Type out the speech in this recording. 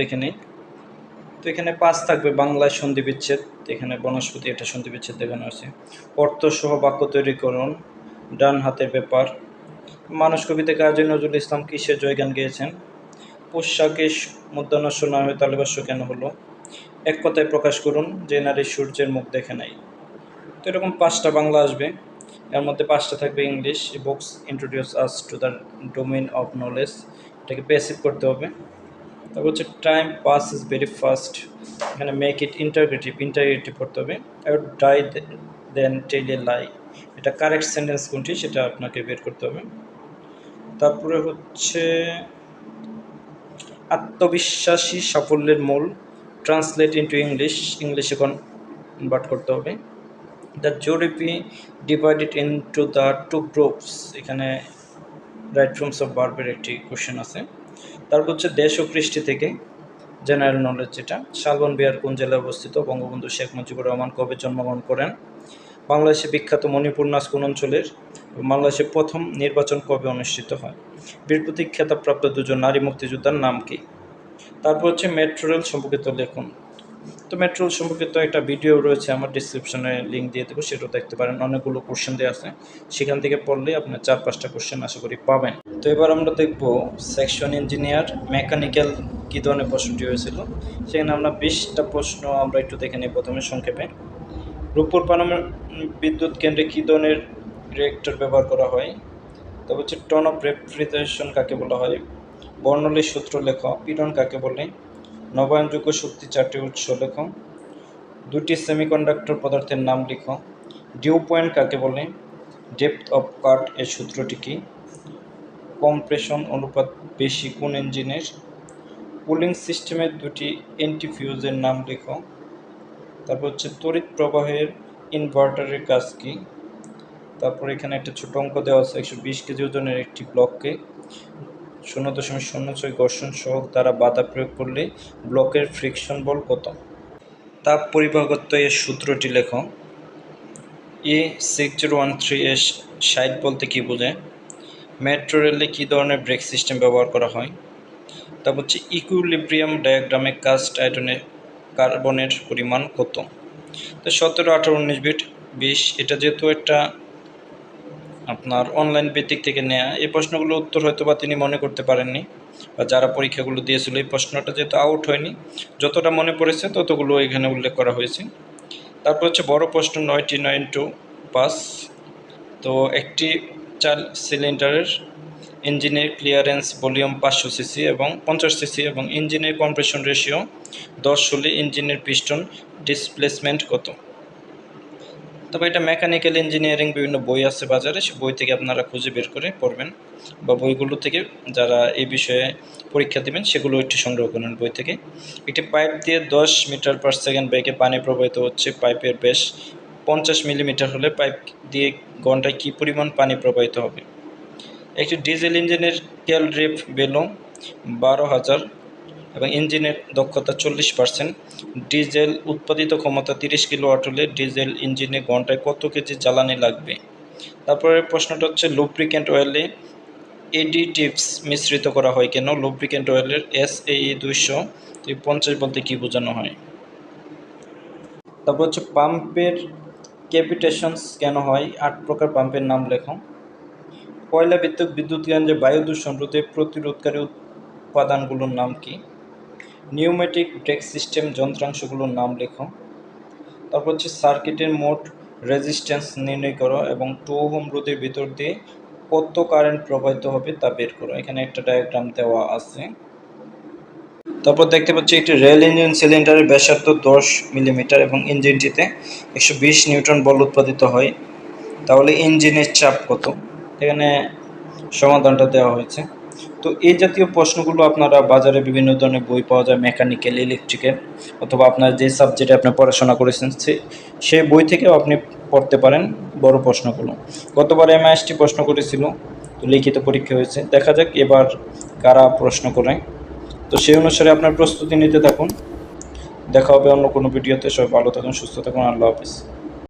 দেখে নিই। তো এখানে পাঁচ থাকবে, বাংলায় সন্ধি বিচ্ছেদ। এখানে বনস্পতি এটা সন্ধি বিচ্ছেদ দেখানো আছে অর্থ সহ বাক্য তৈরিকরণ ডান হাতের ব্যাপার মানুষ কবিতা কাজী নজরুল ইসলাম কিসের জয়গান গেয়েছেন? পোশাকে মুদ্রানস্য না হয়ে তালিবাস্য কেন হলো? এক কথায় প্রকাশ করুন, যে নারী সূর্যের মুখ দেখে নাই। তো এরকম পাঁচটা বাংলা আসবে। এর মধ্যে পাঁচটা থাকবে English. Books introduce us to the domain of knowledge এটাকে প্যাসিভ করতে হবে। তারপর হচ্ছে time pass is very fast এখানে মেক ইট ইন্টারগ্রেটিভ ইন্টারগ্রেটিভ করতে হবে। আর die then tell a lie এটা কারেক্ট সেন্টেন্স কোনটি সেটা আপনাকে বের করতে হবে। তারপরে হচ্ছে আত্মবিশ্বাসী সাফল্যের মূল। ট্রান্সলেট ইন্টু ইংলিশ ইংলিশে কনভার্ট করতে হবে। The জোরিপি divided into the two groups এখানে রাইট ফ্রমস অফ বার্বের একটি কোশ্চেন আছে। তারপর হচ্ছে দেশ ও কৃষ্টি থেকে জেনারেল নলেজ যেটা, শালবন বিহার কোন জেলায় অবস্থিত? বঙ্গবন্ধু শেখ মুজিবুর রহমান কবে জন্মগ্রহণ করেন? বাংলাদেশে বিখ্যাত মণিপুর নাচ কোন অঞ্চলের? বাংলাদেশে প্রথম নির্বাচন কবে অনুষ্ঠিত হয়? বীর প্রতীক খেতাবপ্রাপ্ত দুজন নারী মুক্তিযোদ্ধার নাম কি? তারপর হচ্ছে মেট্রো রেল সম্পর্কিত লেখুন। তো মেট্রো সম্পর্কিত একটা ভিডিও রয়েছে, আমার ডিসক্রিপশনে লিঙ্ক দিয়ে দেবো, সেটাও দেখতে পারেন। অনেকগুলো কোশ্চেন দেওয়া আছে। সেখান থেকে পড়লে আপনার চার পাঁচটা কোশ্চেন আশা করি পাবেন। তো এবার আমরা দেখব সেকশন ইঞ্জিনিয়ার মেকানিক্যাল কী ধরনের প্রশ্নটি হয়েছিল। সেখানে আমরা বিশটা প্রশ্ন আমরা একটু দেখে নিই প্রথমে সংক্ষেপে। রূপপুর পারমাণবিক বিদ্যুৎ কেন্দ্রে কী ধরনের রিয়েক্টর ব্যবহার করা হয়? তবে হচ্ছে টন অফ রেফ্রিজারেশন কাকে বলা হয়? বর্ণলির সূত্র লেখ, পীড়ন কাকে বলে? নবায়নযোগ্য শক্তি চারটি উৎস লেখ। দুটি সেমিকন্ডাক্টর পদার্থের নাম লিখ। ডিউ পয়েন্ট কাকে বলে? ডেপথ অফ কাট এর সূত্রটি কি? কম্প্রেশন অনুপাত বেশি কোন ইঞ্জিনের কুলিং সিস্টেমের দুটি এন্টিফিউজের নাম লেখ। তারপর হচ্ছে তড়িৎ প্রবাহের ইনভার্টারের কাজ কী? তারপর এখানে একটা ছোট অঙ্ক দেওয়া আছে, একশো বিশ কেজি ওজনের একটি ব্লককে শূন্য দশমিক শূন্য ছয় ঘর্ষণ সহক দ্বারা বাধা প্রয়োগ করলে ব্লকের ফ্রিকশন বল কত? তাপ পরিবাহকত্ব এর সূত্রটি লেখ। A six zero one three এর সাইড বলতে কী বোঝায়? মেট্রো রেলে কী ধরনের ব্রেক সিস্টেম ব্যবহার করা হয়? তারপর হচ্ছে ইকুইলিব্রিয়াম ডায়াগ্রামে কাস্ট আয়রনের কার্বনের পরিমাণ কত? তো সতেরো আঠারো উনিশ বিট। বিশ, এটা যেহেতু একটা আপনার অনলাইন ভিত্তিক থেকে নেওয়া এই প্রশ্নগুলোর উত্তর হয়তো বা তিনি মনে করতে পারেননি, বা যারা পরীক্ষাগুলো দিয়েছিল এই প্রশ্নটা যেহেতু আউট হয়নি, যতটা মনে পড়েছে ততগুলো এখানে উল্লেখ করা হয়েছে। তারপর হচ্ছে বড় প্রশ্ন নয়টি নাইন টু পাস তো একটি চার সিলিন্ডারের ইঞ্জিনের ক্লিয়ারেন্স ভলিউম পাঁচশো সিসি এবং পঞ্চাশ সিসি এবং ইঞ্জিনের কম্প্রেশন রেশিও দশ হলে ইঞ্জিনের পিস্টন ডিসপ্লেসমেন্ট কত? তবে এটা মেকানিক্যাল ইঞ্জিনিয়ারিং বিভিন্ন বই আছে বাজারে, সে বই থেকে আপনারা খুঁজে বের করে পড়বেন বা বইগুলো থেকে যারা এই বিষয়ে পরীক্ষা দেবেন, সেগুলো একটু সংগ্রহ করবেন বই থেকে। একটি পাইপ দিয়ে দশ মিটার পার সেকেন্ড বেগে পানি প্রবাহিত হচ্ছে পাইপের বেশ পঞ্চাশ মিলিমিটার হলে পাইপ দিয়ে ঘন্টায় কী পরিমাণ পানি প্রবাহিত হবে? একটি ডিজেল ইঞ্জিনের তেল রেপ বেলো বারো হাজার এবং ইঞ্জিনের দক্ষতা চল্লিশ পার্সেন্ট ডিজেল উৎপাদিত ক্ষমতা তিরিশ কিলোওয়াট হলে ডিজেল ইঞ্জিনে ঘন্টায় কত কেজি জ্বালানি লাগবে? তারপরে প্রশ্নটা হচ্ছে লুব্রিকেন্ট অয়েলে এডিটিভস মিশ্রিত করা হয় কেন? লুব্রিকেন্ট অয়েলের এস এই দুইশো পঞ্চাশ বলতে কী বোঝানো হয়? তারপর হচ্ছে, পাম্পের ক্যাপিটেশনস কেন হয়? আট প্রকার পাম্পের নাম লেখো। কয়লা ভিত্তিক বিদ্যুৎ কেন্দ্রে বায়ু দূষণ রোধে প্রতিরোধকারী উপাদানগুলোর নাম কি? নিউমেটিক ব্রেক সিস্টেম যন্ত্রাংশগুলোর নাম লেখো। তারপর হচ্ছে সার্কিটের মোট রেজিস্ট্যান্স নির্ণয় করো এবং টু হোম রোধের ভিতর দিয়ে কত কারেন্ট প্রবাহিত হবে তা বের করো। এখানে একটা ডায়াগ্রাম দেওয়া আছে। তারপর দেখতে পাচ্ছি একটি রেল ইঞ্জিন সিলিন্ডারের ব্যাসার্ধ দশ মিলিমিটার এবং ইঞ্জিনটিতে একশো বিশ নিউটন বল উৎপাদিত হয়। তাহলে ইঞ্জিনের চাপ কত? এখানে সমাধানটা দেওয়া হয়েছে। তো এই জাতীয় প্রশ্নগুলো আপনারা বাজারে বিভিন্ন ধরনের বই পাওয়া যায় মেকানিক্যাল ইলেকট্রিক্যাল অথবা আপনার যে সাবজেক্টে আপনি পড়াশোনা করেছেন সেই বই থেকেও আপনি পড়তে পারেন বড় প্রশ্নগুলো। গতবার এমআইএসটি প্রশ্ন করেছিল, তো লিখিত পরীক্ষা হয়েছে। দেখা যাক এবার কারা প্রশ্ন করে। তো সেই অনুসারে আপনার প্রস্তুতি নিতে থাকুন। দেখা হবে অন্য কোনো ভিডিওতে। সবাই ভালো থাকুন, সুস্থ থাকুন। আল্লাহ হাফিজ।